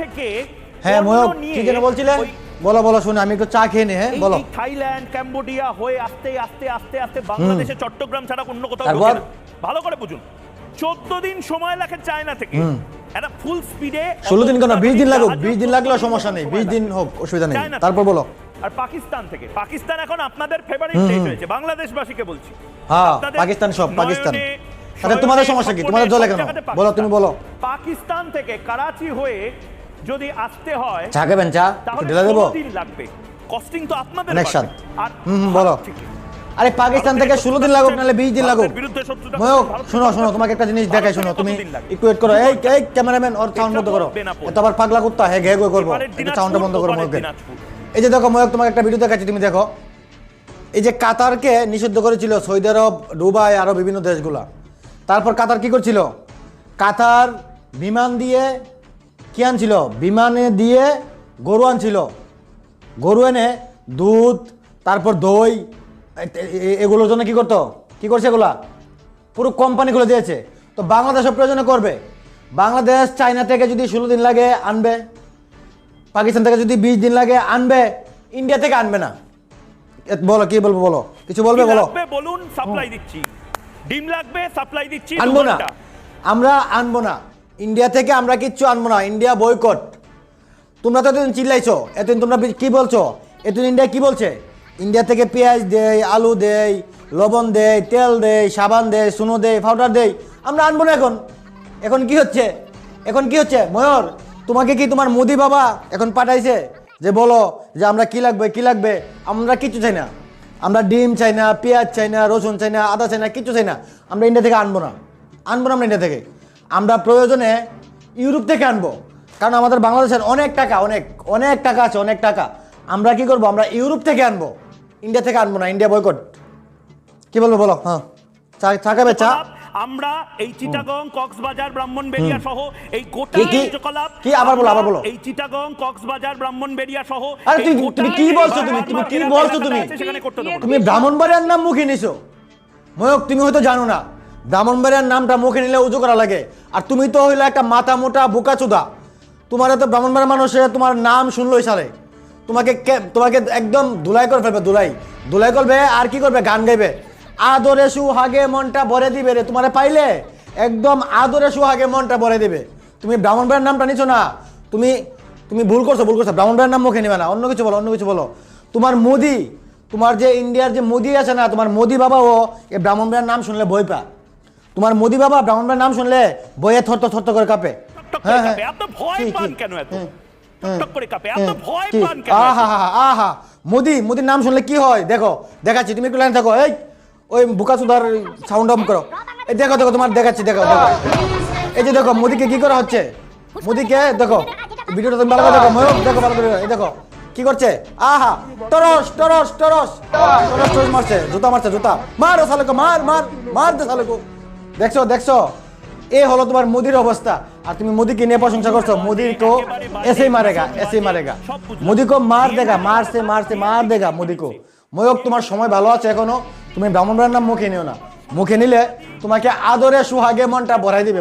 থেকে হ্যাঁ কি যেন বলছিলে বলো বলো শুনে আমি একটু চা খেয়ে নি হ্যাঁ বলো। থাইল্যান্ড ক্যাম্বোডিয়া হয়ে আস্তে আস্তে আস্তে আস্তে বাংলাদেশে চট্টগ্রাম ছাড়া অন্য কোথাও ভালো করে বুঝুন। চোদ্দ দিন সময় লাগে চায়না থেকে। একটা ফুল স্পিডে ষোলো দিন কেন? বিশ দিন লাগুক বিশ দিন লাগলেও সমস্যা নেই বিশ দিন হোক অসুবিধা নেই। তারপর বলো। আর পাকিস্তান থেকে। পাকিস্তান এখন আপনাদের ফেভারিট দেশ হয়েছে বাংলাদেশবাসীকে বলছি। হ্যাঁ পাকিস্তান সব পাকিস্তান। আচ্ছা তোমাদের সমস্যা কি? তোমাদের জলে কেন? বলো তুমি বলো। পাকিস্তান থেকে করাচি হয়ে যদি আসতে হয় চা খাবেন চা? ঢেলে দেবো? লাগবে। কস্টিং তো আপনাদের। আর হুম, বলো। আরে পাকিস্তান থেকে ষোলো দিন লাগুক নাহলে বিশ দিন লাগুক। ময়ূক শোনো শোনো তোমাকে একটা জিনিস দেখাই শোনো তুমি একটু ওয়েট করো। এই এই ক্যামেরাম্যান ওর সাউন্ড বন্ধ করো। এত আবার পাগলা কুত্তা হে ঘে করব। সাউন্ডটা বন্ধ করো ওপারের এই যে দেখো ময়ূক তোমাকে একটা ভিডিও দেখাচ্ছি তুমি দেখো। এই যে কাতারকে নিষিদ্ধ করেছিল সৌদি আরব দুবাই আরও বিভিন্ন দেশগুলা। তারপর কাতার কি করছিল? কাতার বিমান দিয়ে কি আনছিল? বিমানে দিয়ে গরু আনছিল। গরু এনে দুধ তারপর দই এগুলোর জন্য কি করতো? কি করছে এগুলা? পুরো কোম্পানি খুলে দিয়েছে। তো বাংলাদেশের প্রয়োজনে করবে। বাংলাদেশ চায়না থেকে যদি ষোলো দিন লাগে আনবে। পাকিস্তান থেকে যদি বিশ দিন লাগে আনবে। ইন্ডিয়া থেকে আনবে না। বলো কি বলব বলো? কিছু বলবে বলো? বলুন? সাপ্লাই দিচ্ছি। ডিম লাগবে সাপ্লাই দিচ্ছি আনব না। আমরা আনব না। ইন্ডিয়া থেকে আমরা কিচ্ছু আনব না, ইন্ডিয়া বয়কট তোমরা তো এতদিন চিল্লাইছো, এতদিন তোমরা কি বলছো? এতদিন ইন্ডিয়া কি বলছে? ইন্ডিয়া থেকে পেঁয়াজ দেয় আলু দেয় লবণ দেয় তেল দেয় সাবান দেয় সুনো দেয় পাউডার দেয় আমরা আনব না এখন। এখন কি হচ্ছে? এখন কি হচ্ছে? ময়ূর, তোমাকে কি তোমার মোদি বাবা এখন পাঠাইছে? যে বলো যে আমরা কি লাগবে কি লাগবে? আমরা কিচ্ছু চাই না। আমরা ডিম চাই না, পেঁয়াজ চাই না, রসুন চাই না, আদা চাই না, কিচ্ছু চাই না। আমরা ইন্ডিয়া থেকে আনব না। আনব না আমরা ইন্ডিয়া থেকে। আমরা প্রয়োজনে ইউরোপ থেকে আনব। কারণ আমাদের বাংলাদেশের অনেক টাকা অনেক অনেক টাকা আছে অনেক টাকা। আমরা কি করব? আমরা ইউরোপ থেকে আনব। ইন্ডিয়া থেকে আনব না ইন্ডিয়া বয়কট কি বলব বলো? হ্যাঁ। চা চা চা। আমরা এই চিটাগং কক্সবাজার ব্রাহ্মণবেড়িয়া সহ এই গোটা? কার্যকলাপ কি? আবার বলো, আবার বলো। এই চিটাগং কক্সবাজার ব্রাহ্মণবেড়িয়া সহ আরে তুমি- তুমি কি বলছো তুমি? তুমি কি বলছো তুমি? তুমি ব্রাহ্মণবাড়িয়ার নাম মুখে নিছো। ময়ক তুমি হয়তো জানো না। ব্রাহ্মণবাড়িয়ার নামটা মুখে নিলে উজু করা লাগে। আর তুমি তো হইলে একটা মাথা মোটা বোকা চুদা তোমার তো ব্রাহ্মণবাড়িয়ার মানুষে তোমার নাম শুনলোই সারে তোমাকে তোমাকে একদম ধুলাই করে ফেলবে, ধুলাই। ধুলাই করবে আর কি করবে? গান গাইবে। আদরে সুহাগে মনটা ভরে দিবে রে। তোমারে পাইলে একদম আদরে সুহাগে মনটা ভরে দিবে। তুমি ব্রাহ্মণবাড়িয়ার নামটা নিছো না। তুমি তুমি ভুল করছ ভুল করছ। ব্রাহ্মণবাড়িয়ার নাম মুখে নেবে না। অন্য কিছু বলো, অন্য কিছু বলো। তোমার মোদি, তোমার যে ইন্ডিয়ার যে মোদি আছে না, তোমার মোদি বাবাও এই ব্রাহ্মণবাড়িয়ার নাম শুনলে বই পা তোমার মোদি বাবা ব্রাহ্মণবাড়িয়ার নাম শুনলে বইয়ে থর থর থর করে কাঁপে। হ্যাঁ, হ্যাঁ। ভয়? পান কেন এত? আহা আহা মোদি মোদির নাম শুনলে কি হয়? দেখো দেখাচ্ছি তুমি একটু লাইন থাকো। এই ওই বুকা সুদার সাউন্ড অফ করো। এই দেখো দেখো তোমার দেখাচ্ছি দেখো দেখো। এই যে দেখো মোদিকে কি করা হচ্ছে? মোদিকে দেখো ভিডিওটা তুমি ভালো করে দেখো ময়ূর দেখো ভালো করে এই দেখো কি করছে? আহা টরস টরস টরস। টরস টরস মারছে জুতা মারছে জুতা। মার সালেকো মার মার মার দে সালেকো দেখছ দেখছ? এ হলো তোমার মোদির অবস্থা। আর তুমি মোদিকে নিয়ে প্রশংসা করছ। মোদির কো এসেই মারেগা এসেই মারেগা। মোদি কো মার দেগা মারছে মারছে মার দেগা মোদি কো। ময়ক, তোমার সময় ভালো আছে এখনও। তুমি ব্রাহ্মণ নাম মুখে নিও না। মুখে নিলে তোমাকে আদরে সুহাগে মনটা ভরাই দিবে।